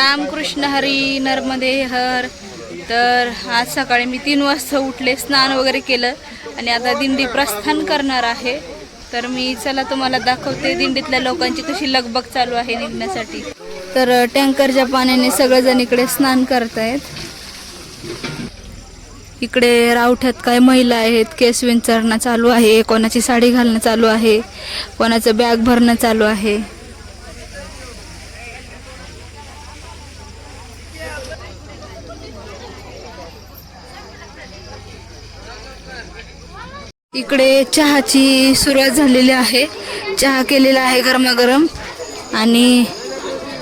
रामकृष्ण हरी नर्मदे हर. तर आज सकाळी मी तीन वाजता उठले स्नान वगैरे केलं आणि आता दिंडी प्रस्थान करणार आहे. तर मी चला तुम्हाला दाखवते दिंडीतल्या लोकांची कशी लगबग चालू आहे निघण्यासाठी. तर टँकरच्या पाण्याने सगळेजण इकडे स्नान करतायत. इकडे रावठ्यात काय महिला आहेत केस विंचरणं चालू आहे कोणाची साडी घालणं चालू आहे कोणाचं बॅग भरणं चालू आहे. इकडे चहाची सुरुवात झालेली आहे. चहा केलेला आहे गरमागरम. आणि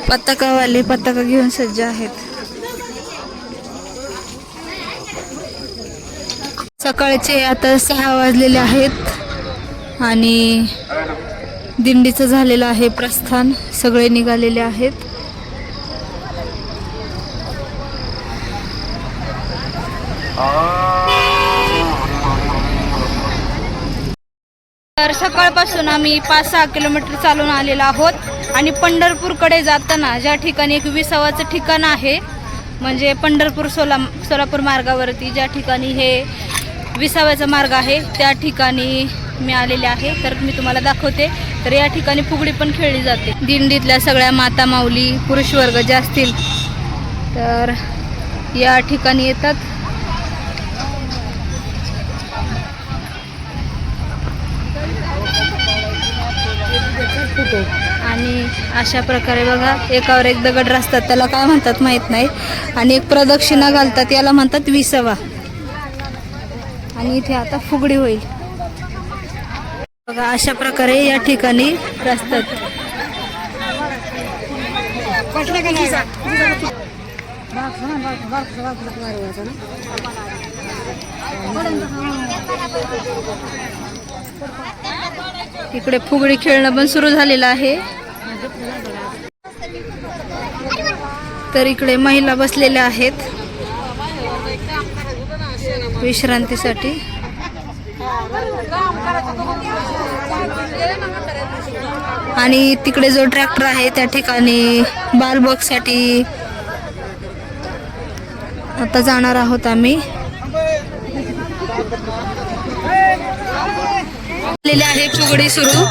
पताकावाले पताका घेऊन सज्ज आहेत. सकाळचे आता सहा वाजलेले आहेत. आणि दिंडीचं झालेलं आहे प्रस्थान. सगळे निघालेले आहेत तर इथून आम्ही पाच सहा किलोमीटर चालून आलेलो आहोत. आणि पंढरपूरकडे जाताना ज्या ठिकाणी एक विसावाचं ठिकाण आहे म्हणजे पंढरपूर सोला सोलापूर मार्गावरती ज्या ठिकाणी हे विसाव्याचा मार्ग आहे त्या ठिकाणी मी आलेले आहे. तर मी तुम्हाला दाखवते. तर या ठिकाणी फुगडी पण खेळली जाते. दिंडीतल्या सगळ्या माता माऊली पुरुष वर्ग जे असतील तर या ठिकाणी येतात. आणि अशा प्रकारे बघा एकावर एक दगड रचतात त्याला काय म्हणतात माहीत नाही. आणि एक प्रदक्षिणा घालतात याला म्हणतात विसवा. आणि इथे आता फुगडी होईल. बघा अशा प्रकारे या ठिकाणी रचतात. इकडे फुगडी खेळणं पण सुरू झालेलं आहे. तर इकडे महिला बसलेल्या आहेत. विश्रांतीसाठी. आणि तिकडे जो ट्रॅक्टर आहे त्या ठिकाणी बालबॉक्ससाठी आता जाणार आहोत आम्ही. झालेली आहे फुगडी सुरू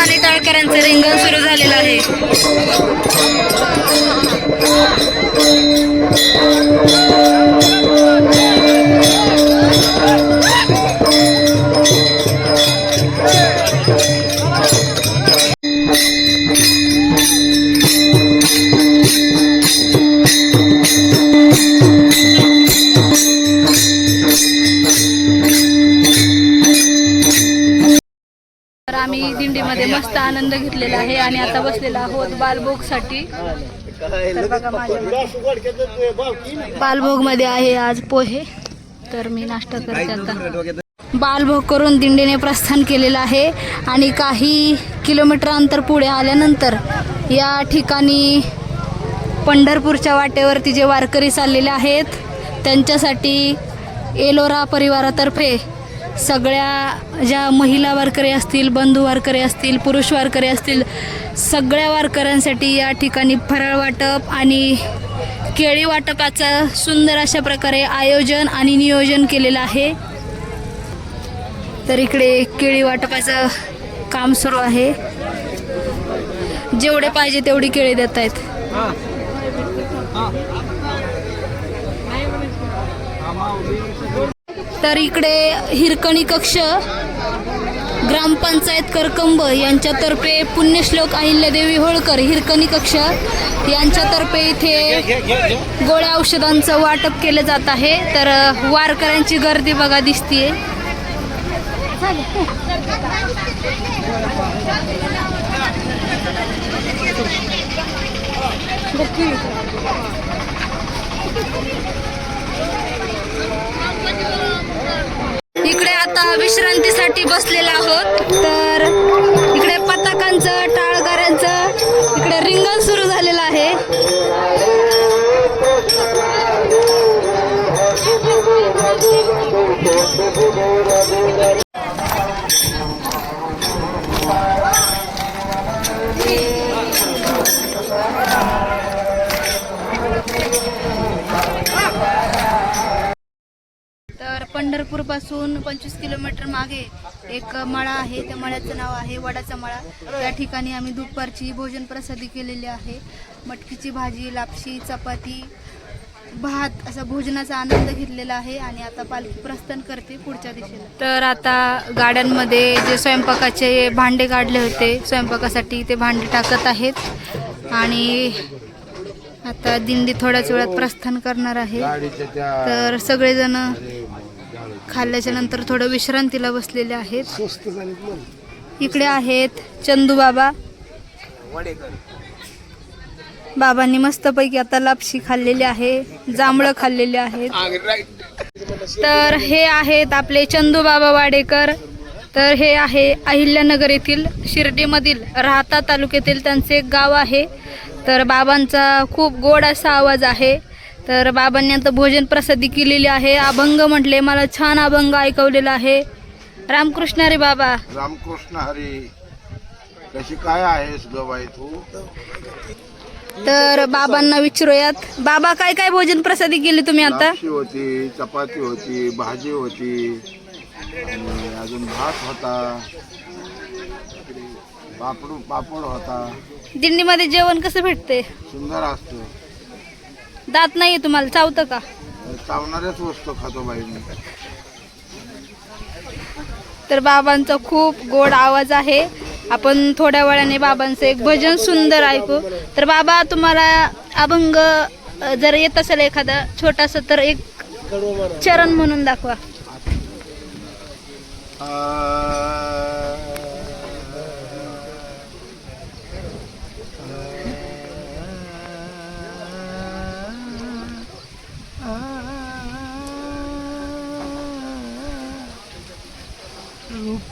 आणि टाळकऱ्यांचं रिंगण सुरू झालेलं आहे. आनंद घेतलेला आहे आणि आता बसलेला आहोत बालभोगसाठी. तर बघा माझ्या बालभोगमध्ये आहे आज पोहे. तर मी नाश्ता करते आता. बालभोग करून दिंडीने प्रस्थान केलेलं आहे आणि काही किलोमीटर अंतर पुढे आल्यानंतर या ठिकाणी पंढरपूरच्या वाटेवरती जे वारकरी चाललेले आहेत त्यांच्यासाठी एलोरा परिवारातर्फे सगळ्या ज्या महिला वारकरी असतील बंधू वारकरी असतील पुरुष वारकरी असतील सगळ्या वारकऱ्यांसाठी या ठिकाणी फराळ वाटप आणि केळी वाटपाचं सुंदर अशा प्रकारे आयोजन आणि नियोजन केलेलं आहे. तर इकडे केळी वाटपाचं काम सुरू आहे. जेवढे पाहिजे तेवढी केळी देत आहेत. तर इकडे हिरकणी कक्ष ग्रामपंचायत करकंब यांच्यातर्फे पुण्यश्लोक अहिल्यादेवी होळकर हिरकणी कक्ष यांच्यातर्फे इथे गोळ्या औषधांचं वाटप केलं जात आहे. तर वारकऱ्यांची गर्दी बघा दिसतीये. आता विश्रांतीसाठी बसलेला आहोत. तर इकडे पताकांचं टाळगाऱ्यांचं इकडे रिंगण पासून पंचवीस किलोमीटर मागे एक मळा आहे. त्या मळ्याचं नाव आहे वडाचा मळा. त्या ठिकाणी आम्ही दुपारची भोजन प्रसादी केलेली आहे. मटकीची भाजी लापशी चपाती भात असा भोजनाचा आनंद घेतलेला आहे आणि आता पालखी प्रस्थान करते पुढच्या दिशेला. तर आता गाड्यांमध्ये जे स्वयंपाकाचे भांडे काढले होते स्वयंपाकासाठी ते भांडे टाकत आहेत. आणि आता दिंडी थोड्याच वेळात प्रस्थान करणार आहे. तर सगळेजण खाल्ल्याच्या नंतर थोडं विश्रांतीला बसलेले आहेत. इकडे आहेत चंदू बाबा. बाबांनी मस्तपैकी आता लापशी खाल्लेली आहे जांभळं खाल्लेले आहेत. तर हे आहेत आपले चंदू बाबा वाडेकर. तर हे आहे अहिल्यानगर येथील शिर्डीमधील राहता तालुक्यातील त्यांचे एक गाव आहे. तर बाबांचा खूप गोड असा आवाज आहे. तर बाबांनी आता भोजन प्रसादी केलेली आहे. अभंग म्हटले मला छान अभंग ऐकवलेला आहे. रामकृष्ण रे बाबा. रामकृष्ण हरी कशी काय आहेस ग बाई तू? तर बाबांना विचारूयात. बाबा काय काय भोजन प्रसादी केली तुम्ही आता? लापशी होती चपाती होती भाजी होती आणि अजून भात होता पापड पापड होता. दिंडीमध्ये जेवण कसं भेटते सुंदर असतो. दात नाहीये तुम्हाला चावतं का? चावणाऱ्याच वस्तू खातो बाई मी. तर बाबांचा खूप गोड आवाज आहे. आपण थोड्या वेळाने बाबांचं एक भजन सुंदर ऐकू. तर बाबा तुम्हाला अभंग जर येत असेल एखादा छोटासा तर एक चरण म्हणून दाखवा.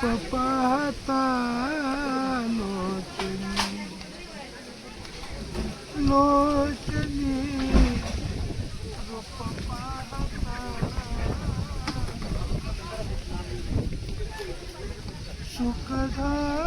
papata noche mi noche mi papata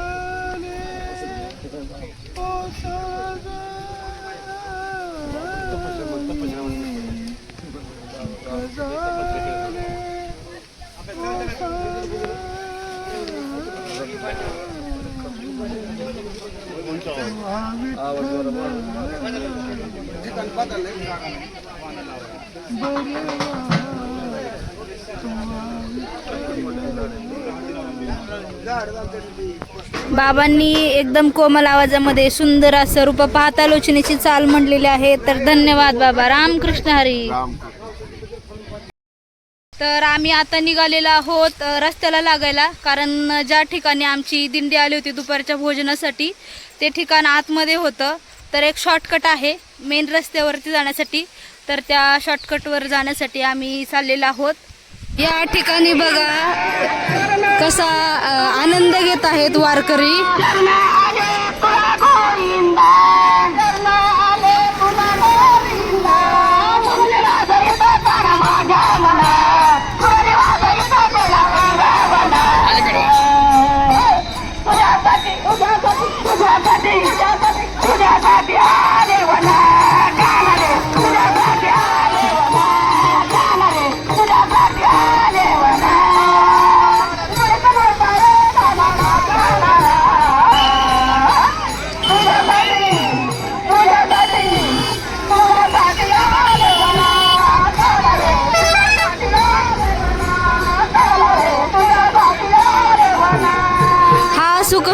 बाबांनी एकदम कोमल आवाजामध्ये सुंदर असं रूप पाहतालोचनेची चाल म्हणलेली आहे. तर धन्यवाद बाबा. रामकृष्ण हरी. तर आम्ही आता निघालेलो आहोत रस्त्याला लागायला. कारण ज्या ठिकाणी आमची दिंडी आली होती दुपारच्या भोजनासाठी ते ठिकाण आतमध्ये होतं. तर एक शॉर्टकट आहे मेन रस्त्यावरती जाण्यासाठी. तर त्या शॉर्टकटवर जाण्यासाठी आम्ही चाललेलो आहोत. या ठिकाणी बघा कसा आनंद घेत आहेत वारकरी.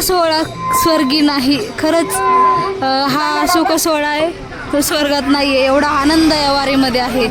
सोहळा स्वर्गी नाही. खरंच हा सुख सोहळा आहे. तो स्वर्गात नाही आहे एवढा आनंद या वारीमध्ये आहे.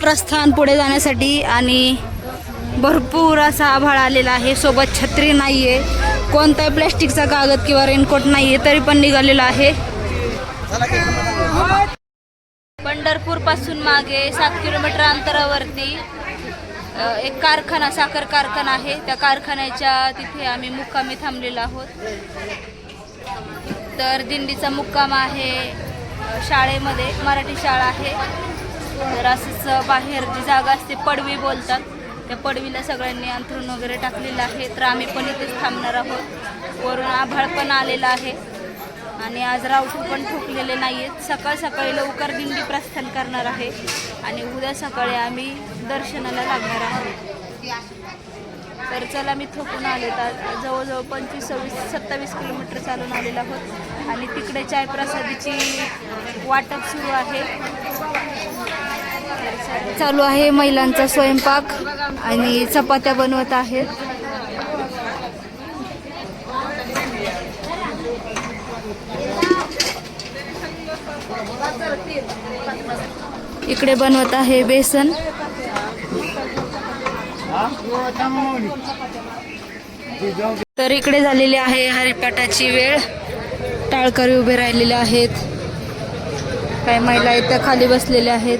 प्रस्थान पुढे जाण्यासाठी आणि भरपूर असा आभाळ आलेला आहे. सोबत छत्री नाही आहे कोणताही प्लॅस्टिकचा कागद किंवा रेनकोट नाही आहे तरी पण निघालेला आहे. पंढरपूरपासून मागे सात किलोमीटर अंतरावरती एक कारखाना साखर कारखाना आहे. त्या कारखान्याच्या तिथे आम्ही मुक्कामी थांबलेलो आहोत. तर दिंडीचा मुक्काम आहे शाळेमध्ये मराठी शाळा आहे. तर असंच बाहेर जी जागा असते पडवी बोलतात. त्या पडवीला सगळ्यांनी अंथरून वगैरे टाकलेलं आहे. तर आम्ही पण इथेच थांबणार आहोत. वरून आभाळ पण आलेला आहे. आणि आज रावटू पण ठोकलेले नाही आहेत सकाळ सकाळी लवकर दिंडी प्रस्थान करणार आहे. आणि उद्या सकाळी आम्ही दर्शनाला लागणार आहोत. तर चला मी थोकून आले तर जवळजवळ पंचवीस सव्वीस सत्तावीस किलोमीटर चालून आलेला आहोत. आणि तिकडे चाय प्रसादीची वाटप सुरू आहे. चालू आहे महिलांचा स्वयंपाक आणि चपात्या बनवत आहेत. इकडे बनवत आहे बेसन. तर इकडे झालेली आहे हरिपाठाची वेळ. टाळकरी उभे राहिलेले आहेत. काही महिला इथं खाली बसलेल्या आहेत.